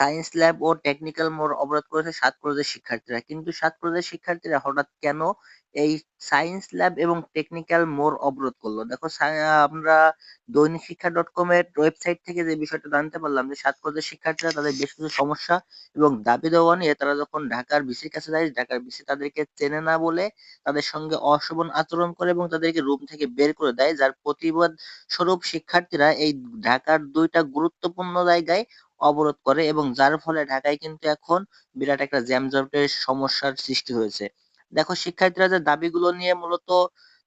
Science lab ও technical মোড় অবরোধ করেছে সাত কলেজের শিক্ষার্থীরা। কিন্তু সাত কলেজের শিক্ষার্থীরা হঠাৎ কেন এই সায়েন্স ল্যাব এবং টেকনিক্যাল মোড় অবরোধ করল? দেখো আমরা দৈনিক শিক্ষা ডট কম এর ওয়েবসাইট থেকে যে বিষয়টা জানতে পারলাম যে সাত শিক্ষার্থীরা তাদের বেশ কিছু সমস্যা এবং দাবি দেওয়া নিয়ে তারা যখন ঢাকার বিসির কাছে যায়, ঢাকার বিসি তাদেরকে চেনে না বলে তাদের সঙ্গে অশোভন আচরণ করে এবং তাদেরকে রুম থেকে বের করে দেয়, যার প্রতিবাদ স্বরূপ শিক্ষার্থীরা এই ঢাকার দুইটা গুরুত্বপূর্ণ জায়গায় অবরোধ করে এবং যার ফলে ঢাকায় কিন্তু এখন বিরাট একটা জ্যাম জটের সমস্যার সৃষ্টি হয়েছে। দেখো, শিক্ষার্থীরা যে দাবিগুলো নিয়ে মূলত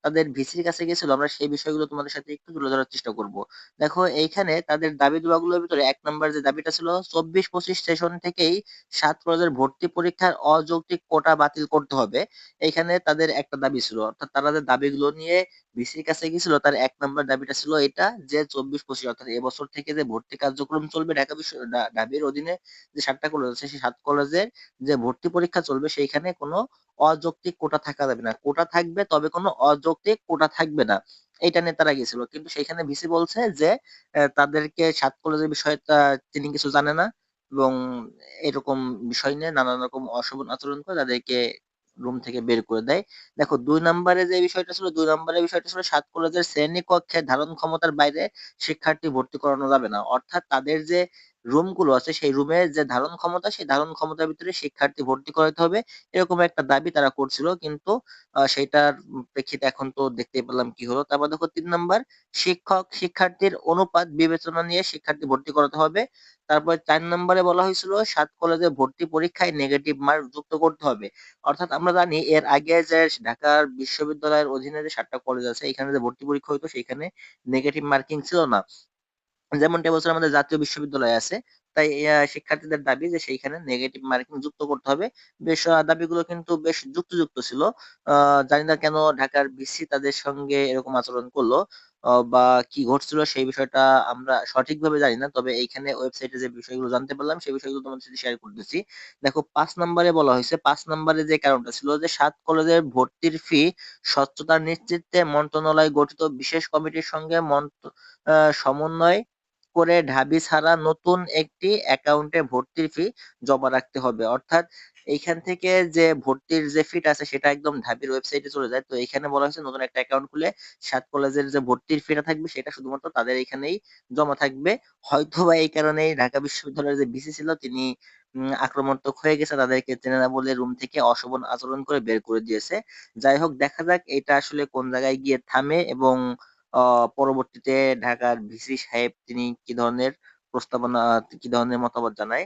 তাদের ভিসির কাছে গেছিল, আমরা সেই বিষয়গুলো তোমাদের সাথে একটু তুলে ধরার চেষ্টা করব। দেখো, এইখানে তাদের দাবি দুয়াগুলোর ভিতরে এক নম্বর যে দাবিটা ছিল, চব্বিশ পঁচিশ সেশন থেকেই সাত কলেজের ভর্তি পরীক্ষার অযৌক্তিক কোটা বাতিল করতে হবে। এইখানে তাদের একটা দাবি ছিল, অর্থাৎ তারা যে দাবিগুলো নিয়ে ভিসির কাছে গেছিল, তার এক নম্বর দাবিটা ছিল এটা যে চব্বিশ পঁচিশ, অর্থাৎ এবছর থেকে যে ভর্তি কার্যক্রম চলবে ঢাকা বিশ্ব ঢাবির অধীনে যে সাতটা কলেজ আছে, সেই সাত কলেজের যে ভর্তি পরীক্ষা চলবে, সেইখানে কোনো অযৌক্তিক কোটা থাকা যাবে না। কোটা থাকবে, তবে কোনো অযৌক্তিক কোটা থাকবে না। এইটা নিয়ে তারা গেছিল। কিন্তু সেখানে ভিসি বলছে যে তাদেরকে সাত কলেজের বিষয়টা তিনি কিছু জানে না এবং এরকম বিষয় নিয়ে নানান রকম অশোভন আচরণ করে তাদেরকে রুম থেকে বের করে দেয়। দেখো, দুই নম্বরে যে বিষয়টা ছিল, দুই নম্বরের বিষয়টা ছিল সাত কলেজের শ্রেণি কক্ষে ধারণ ক্ষমতার বাইরে শিক্ষার্থী ভর্তি করানো যাবে না। অর্থাৎ তাদের যে রুমগুলো আছে, সেই রুমের যে ধারণ ক্ষমতা, সেই ধারণ ক্ষমতার ভিতরে শিক্ষার্থী ভর্তি করাতে হবে। এরকম একটা দাবি তারা করছিল, কিন্তু সেটার প্রেক্ষিতে এখন তো দেখতে পেলাম কি হলো। তারপর দেখো তিন নম্বর, শিক্ষক শিক্ষার্থীর অনুপাত বিবেচনা নিয়ে শিক্ষার্থী ভর্তি করাতে হবে। তারপর চার নম্বরে বলা হয়েছিল, সাত কলেজে ভর্তি পরীক্ষায় নেগেটিভ মার্ক যুক্ত করতে হবে। অর্থাৎ আমরা জানি, এর আগে যে ঢাকার বিশ্ববিদ্যালয়ের অধীনে যে সাতটা কলেজ আছে, এখানে যে ভর্তি পরীক্ষা হইতো সেখানে নেগেটিভ মার্কিং ছিল না। যেমনটা এবছর আমাদের জাতীয় বিশ্ববিদ্যালয় আছে, তাই শিক্ষার্থীদের দাবি যে সেইখানে নেগেটিভ মার্কিং যুক্ত করতে হবে। বেশ দাবিগুলো কিন্তু বেশ যুক্তিযুক্ত ছিল। জানি না কেন ঢাকার বিসি তাদের সঙ্গে এরকম আচরণ করল বা কি ঘটছিল সেই বিষয়টা আমরা সঠিকভাবে জানি না, তবে এইখানে ওয়েবসাইটে যে বিষয়গুলো জানতে পারলাম, সেই বিষয়গুলো তোমাদের সাথে শেয়ার করতেছি। দেখো, পাঁচ নম্বরে বলা হয়েছে, পাঁচ নম্বরে যে কারণটা ছিল যে সাত কলেজের ভর্তির ফি স্বচ্ছতা নিশ্চিতে মন্ত্রণালয় গঠিত বিশেষ কমিটির সঙ্গে মন্ত্র সমন্বয় করে ঢাবি ছাড়া নতুন একটি অ্যাকাউন্টে ভর্তির ফি জমা রাখতে হবে। অর্থাৎ এইখান থেকে যে ভর্তির যে ফিটা আছে সেটা একদম ঢাবির ওয়েবসাইটে চলে যায়। তো এখানে বলা হয়েছে নতুন একটা অ্যাকাউন্ট খুলে সাত কলেজের যে ভর্তির ফিটা থাকবে সেটা শুধুমাত্র তাদের এখানেই জমা থাকবে। হয়তো বা এই কারণেই ঢাকা বিশ্ববিদ্যালয়ের যে বিসি ছিল তিনি আক্রমণাত্মক হয়ে গেছে। তাদেরকে না বলে রুম থেকে অশোভন আচরণ করে বের করে দিয়েছে। যাই হোক, দেখা যাক এটা আসলে কোন জায়গায় গিয়ে থামে এবং পরবর্তীতে ঢাকার ভিসি সাহেব তিনি কি ধরনের প্রস্তাবনা কি ধরনের মতামত জানায়?